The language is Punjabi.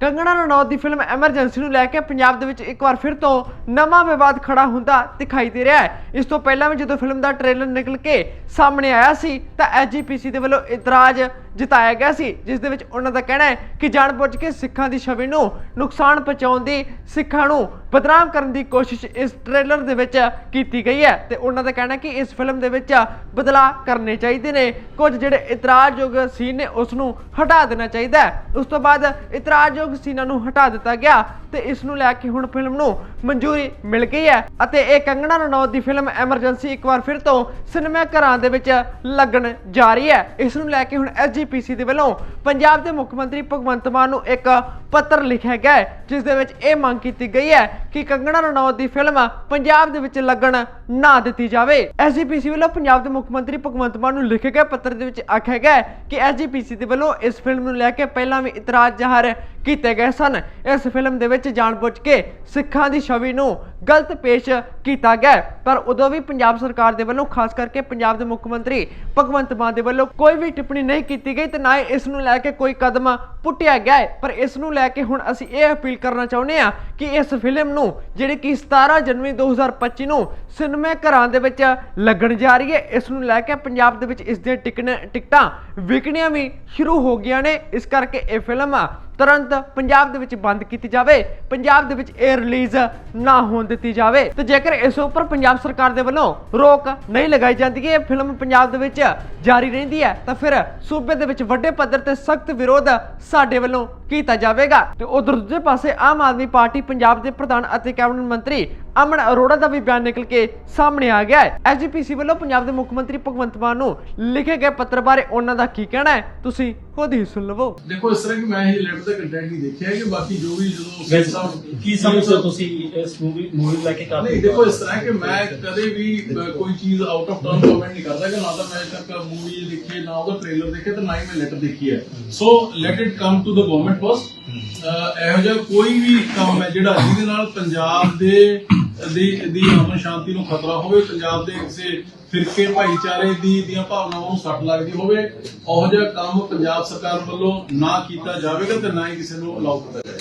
ਕੰਗਣਾ ਰਣੌਤ ਦੀ ਫਿਲਮ ਐਮਰਜੈਂਸੀ ਨੂੰ ਲੈ ਕੇ ਪੰਜਾਬ ਦੇ ਵਿੱਚ ਇੱਕ ਵਾਰ ਫਿਰ ਤੋਂ ਨਵਾਂ ਵਿਵਾਦ ਖੜਾ ਹੁੰਦਾ ਦਿਖਾਈ ਦੇ ਰਿਹਾ ਹੈ। ਇਸ ਤੋਂ ਪਹਿਲਾਂ ਵੀ ਜਦੋਂ ਫਿਲਮ ਦਾ ਟ੍ਰੇਲਰ ਨਿਕਲ ਕੇ ਸਾਹਮਣੇ ਆਇਆ ਸੀ, ਤਾਂ ਐਜੀਪੀਸੀ ਦੇ ਵੱਲੋਂ ਇਤਰਾਜ਼ ਜਤਾਇਆ ਗਿਆ ਸੀ, ਜਿਸ ਦੇ ਵਿੱਚ ਉਹਨਾਂ ਦਾ ਕਹਿਣਾ ਹੈ ਕਿ ਜਾਣਬੁੱਝ ਕੇ ਸਿੱਖਾਂ ਦੀ ਛਵੀ ਨੂੰ ਨੁਕਸਾਨ ਪਹੁੰਚਾਉਣ ਦੀ ਸਿੱਖਾਂ ਨੂੰ ਬਦਨਾਮ ਕਰਨ ਦੀ ਕੋਸ਼ਿਸ਼ ਇਸ ਟ੍ਰੇਲਰ ਦੇ ਵਿੱਚ ਕੀਤੀ ਗਈ ਹੈ ਤੇ ਉਹਨਾਂ ਦਾ ਕਹਿਣਾ ਕਿ ਇਸ ਫਿਲਮ ਦੇ ਵਿੱਚ ਬਦਲਾਅ ਕਰਨੇ ਚਾਹੀਦੇ ਨੇ। ਕੁਝ ਜਿਹੜੇ ਇਤਰਾਜ਼ਯੋਗ ਸੀਨ ਨੇ ਉਸ ਨੂੰ ਹਟਾ ਦੇਣਾ ਚਾਹੀਦਾ ਹੈ। ਉਸ ਤੋਂ ਬਾਅਦ ਇਤਰਾਜ਼ਯੋਗ ਸੀਨਾਂ ਨੂੰ ਹਟਾ ਦਿੱਤਾ ਗਿਆ। ਤੇ ਇਸ ਨੂੰ ਲੈ ਕੇ ਹੁਣ ਫਿਲਮ ਨੂੰ ਮਨਜ਼ੂਰੀ ਮਿਲ ਗਈ ਹੈ ਅਤੇ ਇਹ ਕੰਗਣਾ ਰਣੌਤ ਦੀ ਫਿਲਮ ਐਮਰਜੈਂਸੀ ਇੱਕ ਵਾਰ ਫਿਰ ਤੋਂ ਸਿਨੇਮਾ ਘਰਾਂ ਦੇ ਵਿੱਚ ਲੱਗਣ ਜਾ ਰਹੀ ਹੈ। ਇਸ ਨੂੰ ਲੈ ਕੇ ਹੁਣ ਐਸਜੀਪੀਸੀ ਦੇ ਵੱਲੋਂ ਪੰਜਾਬ ਦੇ ਮੁੱਖ ਮੰਤਰੀ ਭਗਵੰਤ ਮਾਨ ਨੂੰ ਇੱਕ ਪੱਤਰ ਲਿਖਿਆ ਗਿਆ ਹੈ, ਜਿਸ ਦੇ ਵਿੱਚ ਇਹ ਮੰਗ ਕੀਤੀ ਗਈ ਹੈ ਕਿ ਕੰਗਣਾ ਰਣੌਤ ਦੀ ਫਿਲਮ ਪੰਜਾਬ ਦੇ ਵਿੱਚ ਲੱਗਣ ਨਾ ਦਿੱਤੀ ਜਾਵੇ। ਐਸਜੀਪੀਸੀ ਵੱਲੋਂ ਪੰਜਾਬ ਦੇ ਮੁੱਖ ਮੰਤਰੀ ਭਗਵੰਤ ਮਾਨ ਨੂੰ ਲਿਖੇ ਗਏ ਪੱਤਰ ਦੇ ਵਿੱਚ ਆਖਿਆ ਗਿਆ ਹੈ ਕਿ ਐਸਜੀਪੀਸੀ ਦੇ ਵੱਲੋਂ ਇਸ ਫਿਲਮ ਨੂੰ ਲੈ ਕੇ ਪਹਿਲਾਂ ਵੀ ਇਤਰਾਜ਼ ਜ਼ਾਹਰ ਕੀਤੇ ਗਏ ਸਨ। ਇਸ ਫਿਲਮ ਦੇ ਵਿੱਚ ਜਾਣਬੁੱਝ ਕੇ ਸਿੱਖਾਂ ਦੀ ਛਵੀ ਨੂੰ ਗਲਤ ਪੇਸ਼ ਕੀਤਾ ਗਿਆ ਪਰ ਉਦੋਂ ਵੀ ਪੰਜਾਬ ਸਰਕਾਰ ਦੇ ਵੱਲੋਂ, ਖਾਸ ਕਰਕੇ ਪੰਜਾਬ ਦੇ ਮੁੱਖ ਮੰਤਰੀ ਭਗਵੰਤ ਮਾਨ ਦੇ ਵੱਲੋਂ ਕੋਈ ਵੀ ਟਿੱਪਣੀ ਨਹੀਂ ਕੀਤੀ ਗਈ ਤੇ ਨਾ ਹੀ ਇਸ ਨੂੰ ਲੈ ਕੇ ਕੋਈ ਕਦਮ ਪੁੱਟਿਆ ਗਿਆ ਹੈ। ਪਰ ਇਸ ਨੂੰ ਲੈ ਕੇ ਹੁਣ ਅਸੀਂ ਇਹ ਅਪੀਲ ਕਰਨਾ ਚਾਹੁੰਦੇ ਹਾਂ ਕਿ ਇਸ ਫਿਲਮ ਨੂੰ, ਜਿਹੜੀ ਕਿ 17 ਜਨਵਰੀ 2025 ਨੂੰ ਸਿਨੇਮਾ ਘਰਾਂ ਦੇ ਵਿੱਚ ਲੱਗਣ ਜਾ ਰਹੀ ਹੈ, ਇਸ ਨੂੰ ਲੈ ਕੇ ਪੰਜਾਬ ਦੇ ਵਿੱਚ ਇਸ ਦੀਆਂ ਟਿਕਣ ਟਿਕਟਾਂ ਵਿਕਣੀਆਂ ਵੀ ਸ਼ੁਰੂ ਹੋ ਗਈਆਂ ਨੇ। ਇਸ ਕਰਕੇ ਇਹ ਫਿਲਮ ਤੁਰੰਤ ਪੰਜਾਬ ਦੇ ਵਿੱਚ ਬੰਦ ਕੀਤੀ ਜਾਵੇ, ਪੰਜਾਬ ਦੇ ਵਿੱਚ ਇਹ ਰਿਲੀਜ਼ ਨਾ ਹੋਣ ਦਿੱਤੀ ਜਾਵੇ। ਤੇ ਜੇਕਰ ਇਸ ਉੱਪਰ ਪੰਜਾਬ ਸਰਕਾਰ ਦੇ ਵੱਲੋਂ ਰੋਕ ਨਹੀਂ ਲਗਾਈ ਜਾਂਦੀ ਹੈ ਇਹ ਫਿਲਮ ਪੰਜਾਬ ਦੇ ਵਿੱਚ ਜਾਰੀ ਰਹਿੰਦੀ ਹੈ, ਤਾਂ ਫਿਰ ਸੂਬੇ ਦੇ ਵਿੱਚ ਵੱਡੇ ਪੱਧਰ ਤੇ ਸਖਤ ਵਿਰੋਧ ਸਾਡੇ ਵੱਲੋਂ ਕੀਤਾ ਜਾਵੇਗਾ। ਤੇ ਉਧਰ ਦੂਜੇ ਪਾਸੇ ਆਮ ਆਦਮੀ ਪਾਰਟੀ ਪੰਜਾਬ ਦੇ ਪ੍ਰਧਾਨ ਅਤੇ ਕੈਬਨਿਟ ਮੰਤਰੀ ਅਮਨ ਅਰੋੜਾ ਦਾ ਵੀ ਬਿਆਨ ਨਿਕਲ ਕੇ ਸਾਹਮਣੇ ਆ ਗਿਆ ਹੈ। ਐਸਜੀਪੀਸੀ ਵੱਲੋਂ ਪੰਜਾਬ ਦੇ ਮੁੱਖ ਮੰਤਰੀ ਭਗਵੰਤ ਮਾਨ ਨੂੰ ਲਿਖੇ ਗਏ ਪੱਤਰ ਬਾਰੇ ਉਹਨਾਂ ਦਾ ਕੀ ਕਹਿਣਾ ਹੈ ਤੁਸੀਂ ਖੁਦ ਹੀ ਸੁਣ ਲਵੋ। ਦੇਖੋ ਇਸ ਤਰ੍ਹਾਂ ਕਿ ਮੈਂ ਇਹ ਲੈਟਰ ਦਾ ਕੰਟੈਂਟ ਨਹੀਂ ਦੇਖਿਆ ਕਿ ਬਾਕੀ ਜੋ ਵੀ ਜਦੋਂ ਸਾਹਿਬ- ਕੀ ਸਮਝਦੇ ਹੋ ਤੁਸੀਂ ਇਸ ਮੂਵੀ ਮੂਵੀ ਲੈ ਕੇ ਕਾਫੀ? ਨਹੀਂ ਦੇਖੋ ਇਸ ਤਰ੍ਹਾਂ ਕਿ ਮੈਂ ਕਦੇ ਵੀ ਕੋਈ ਚੀਜ਼ ਆਊਟ ਆਫ ਟਰਨ ਕਮੈਂਟ ਨਹੀਂ ਕਰਦਾ ਕਿ ਨਾ ਤਾਂ ਮੈਂ ਤੱਕ ਮੂਵੀ ਦੇਖੀ ਨਾ ਉਹਦਾ ਟ੍ਰੇਲਰ ਦੇਖਿਆ ਤੇ ਨਾ ਹੀ ਮੈਂ ਲੈਟਰ ਦੇਖੀ ਹੈ। So let it come to the government first ਇਹੋ ਜਿਹਾ ਕੋਈ ਵੀ ਕੰਮ ਹੈ ਜਿਹੜਾ ਜਿਹਦੇ ਨਾਲ ਪੰਜਾਬ ਦੇ, ਦੀ ਦੀ ਅਮਨ ਸ਼ਾਂਤੀ ਨੂੰ ਖਤਰਾ ਹੋਵੇ, ਪੰਜਾਬ ਦੇ ਕਿਸੇ ਫਿਰਕੇ ਭਾਈਚਾਰੇ ਦੀ, ਦੀਆਂ ਭਾਵਨਾਵਾਂ ਨੂੰ ਸੱਟ ਲੱਗਦੀ ਹੋਵੇ, ਉਹੋ ਜਿਹਾ ਕੰਮ ਪੰਜਾਬ ਸਰਕਾਰ ਵੱਲੋਂ ਨਾ ਕੀਤਾ ਜਾਵੇਗਾ ਤੇ ਨਾ ਹੀ ਕਿਸੇ ਨੂੰ ਅਲਾਉ ਕੀਤਾ ਜਾਵੇਗਾ।